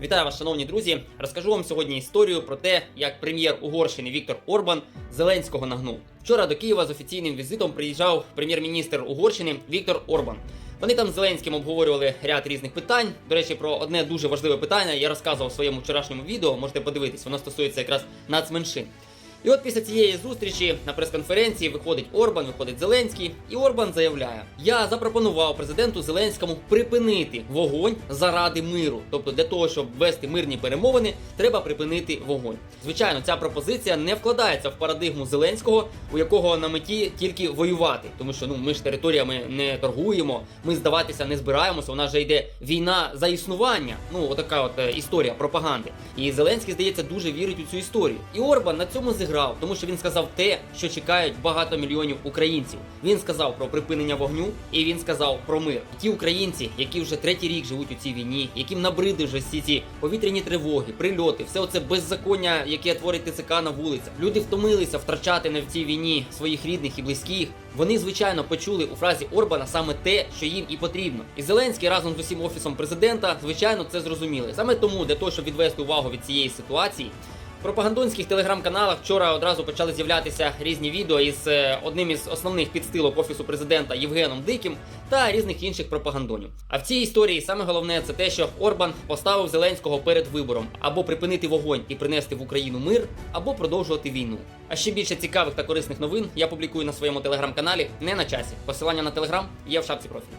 Вітаю вас, шановні друзі. Розкажу вам сьогодні історію про те, як прем'єр Угорщини Віктор Орбан Зеленського нагнув. Вчора до Києва з офіційним візитом приїжджав прем'єр-міністр Угорщини Віктор Орбан. Вони там з Зеленським обговорювали ряд різних питань. До речі, про одне дуже важливе питання я розказував в своєму вчорашньому відео. Можете подивитись, воно стосується якраз нацменшин. І от після цієї зустрічі на прес-конференції виходить Орбан, виходить Зеленський, і Орбан заявляє: Я запропонував президенту Зеленському припинити вогонь заради миру. Тобто, для того, щоб вести мирні перемовини, треба припинити вогонь. Звичайно, ця пропозиція не вкладається в парадигму Зеленського, у якого на меті тільки воювати, тому що ну ми ж територіями не торгуємо, ми здаватися не збираємося. У нас же йде війна за існування. Ну отака от е, історія пропаганди. І Зеленський здається дуже вірить у цю історію. І Орбан на цьому зіграв, тому що він сказав те, що чекають багато мільйонів українців. Він сказав про припинення вогню, і він сказав про мир. Ті українці, які вже третій рік живуть у цій війні, яким набриди вже всі ці повітряні тривоги, прильоти, все оце беззаконня, яке творить ТЦК на вулицях. Люди втомилися втрачати на в цій війні своїх рідних і близьких. Вони звичайно почули у фразі Орбана саме те, що їм і потрібно. І Зеленський разом з усім офісом президента, звичайно, це зрозуміли. Саме тому для того, щоб відвести увагу від цієї ситуації. Пропагандонських телеграм-каналах вчора одразу почали з'являтися різні відео із е, одним із основних підстилок офісу президента Євгеном Диким та різних інших пропагандонів. А в цій історії саме головне це те, що Орбан поставив Зеленського перед вибором або припинити вогонь і принести в Україну мир, або продовжувати війну. А ще більше цікавих та корисних новин я публікую на своєму телеграм-каналі не на часі. Посилання на телеграм є в шапці профілю.